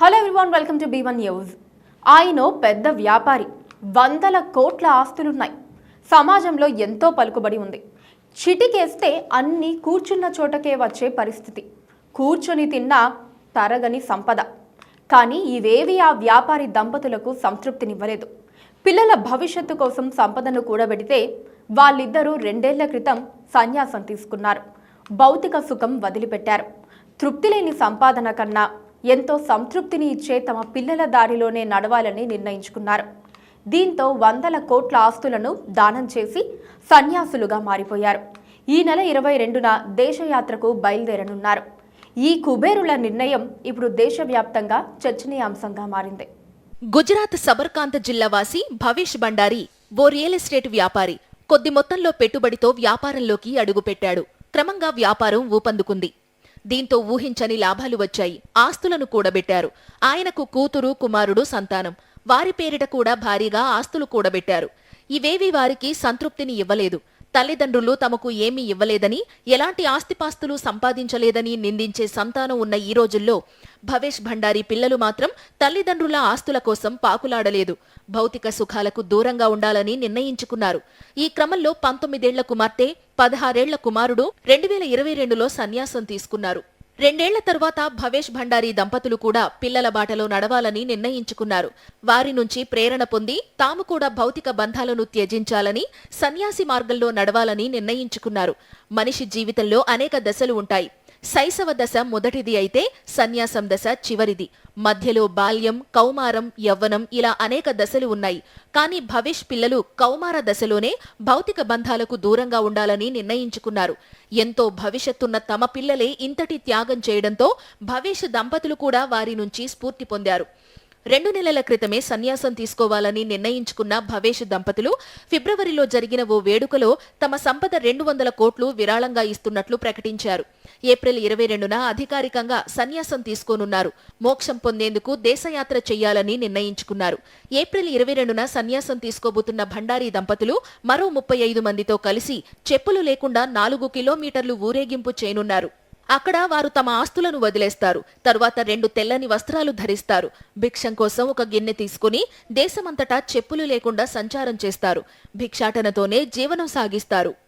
Hello everyone welcome to B one news ఆయన పెద్ద వ్యాపారి. వందల కోట్ల ఆస్తులున్నాయి. సమాజంలో ఎంతో పలుకుబడి ఉంది. చిటికేస్తే అన్నీ కూర్చున్న చోటకే వచ్చే పరిస్థితి. కూర్చొని తిన్నా తరగని సంపద. కానీ ఇవేవి ఆ వ్యాపారి దంపతులకు సంతృప్తినివ్వలేదు. పిల్లల భవిష్యత్తు కోసం సంపదను కూడబెడితే వాళ్ళిద్దరూ రెండేళ్ళ క్రితం సన్యాసం తీసుకున్నారు. భౌతిక సుఖం వదిలిపెట్టారు. తృప్తి లేని సంపాదన కన్నా ఎంతో సంతృప్తిని ఇచ్చే తమ పిల్లల దారిలోనే నడవాలని నిర్ణయించుకున్నారు. దీంతో వందల కోట్ల ఆస్తులను దానం చేసి సన్యాసులుగా మారిపోయారు. ఈ నెల ఇరవై రెండున దేశయాత్రకు బయలుదేరనున్నారు. ఈ కుబేరుల నిర్ణయం ఇప్పుడు దేశవ్యాప్తంగా చర్చనీయాంశంగా మారింది. గుజరాత్ సబర్కాంత జిల్లావాసి భవేష్ బండారి ఓ రియల్ ఎస్టేట్ వ్యాపారి కొద్ది మొత్తంలో పెట్టుబడితో వ్యాపారంలోకి అడుగుపెట్టాడు. క్రమంగా వ్యాపారం ఊపందుకుంది. దీంతో ఊహించని లాభాలు వచ్చాయి. ఆస్తులను కూడబెట్టారు. ఆయనకు కూతురు కుమారుడు సంతానం. వారి పేరిట కూడా భారీగా ఆస్తులు కూడబెట్టారు. ఇవేవి వారికి సంతృప్తిని ఇవ్వలేదు. తల్లిదండ్రులు తమకు ఏమీ ఇవ్వలేదని ఎలాంటి ఆస్తిపాస్తులు సంపాదించలేదని నిందించే సంతానం ఉన్న ఈ రోజుల్లో భవేష్ భండారి పిల్లలు మాత్రం తల్లిదండ్రుల ఆస్తుల కోసం పాకులాడలేదు. భౌతిక సుఖాలకు దూరంగా ఉండాలని నిర్ణయించుకున్నారు. ఈ క్రమంలో పంతొమ్మిదేళ్ళ కుమార్తె పదహారేళ్ళ కుమారుడు రెండు వేల ఇరవై రెండులో సన్యాసం తీసుకున్నారు. రెండేళ్ళ తరువాత భవేష్ భండారి దంపతులు కూడా పిల్లల బాటలో నడవాలని నిర్ణయించుకున్నారు. వారి నుంచి ప్రేరణ పొంది తాము కూడా భౌతిక బంధాలను త్యజించాలని సన్యాసి మార్గంలో నడవాలని నిర్ణయించుకున్నారు. మనిషి జీవితంలో అనేక దశలు ఉంటాయి. శైశవ దశ మొదటిది అయితే సన్యాసం దశ చివరిది. మధ్యలో బాల్యం కౌమారం యవ్వనం ఇలా అనేక దశలు ఉన్నాయి. కానీ భవిష్ పిల్లలు కౌమార దశలోనే భౌతిక బంధాలకు దూరంగా ఉండాలని నిర్ణయించుకున్నారు. ఎంతో భవిష్యత్తున్న తమ పిల్లలే ఇంతటి త్యాగం చేయడంతో భవిష్య దంపతులు కూడా వారి నుంచి స్ఫూర్తి పొందారు. రెండు నెలల క్రితమే సన్యాసం తీసుకోవాలని నిర్ణయించుకున్న భవేష్ దంపతులు ఫిబ్రవరిలో జరిగిన ఓ వేడుకలో తమ సంపద రెండు వందల కోట్లు విరాళంగా ఇస్తున్నట్లు ప్రకటించారు. ఏప్రిల్ ఇరవై రెండున అధికారికంగా సన్యాసం తీసుకోనున్నారు. మోక్షం పొందేందుకు దేశయాత్ర చేయాలని నిర్ణయించుకున్నారు. ఏప్రిల్ ఇరవై రెండున సన్యాసం తీసుకోబోతున్న భండారీ దంపతులు మరో ముప్పై ఐదు మందితో కలిసి చెప్పులు లేకుండా నాలుగు కిలోమీటర్లు ఊరేగింపు చేయనున్నారు. అక్కడ వారు తమ ఆస్తులను వదిలేస్తారు. తరువాత రెండు తెల్లని వస్త్రాలు ధరిస్తారు. భిక్షం కోసం ఒక గిన్నె తీసుకుని దేశమంతటా చెప్పులు లేకుండా సంచారం చేస్తారు. భిక్షాటనతోనే జీవనం సాగిస్తారు.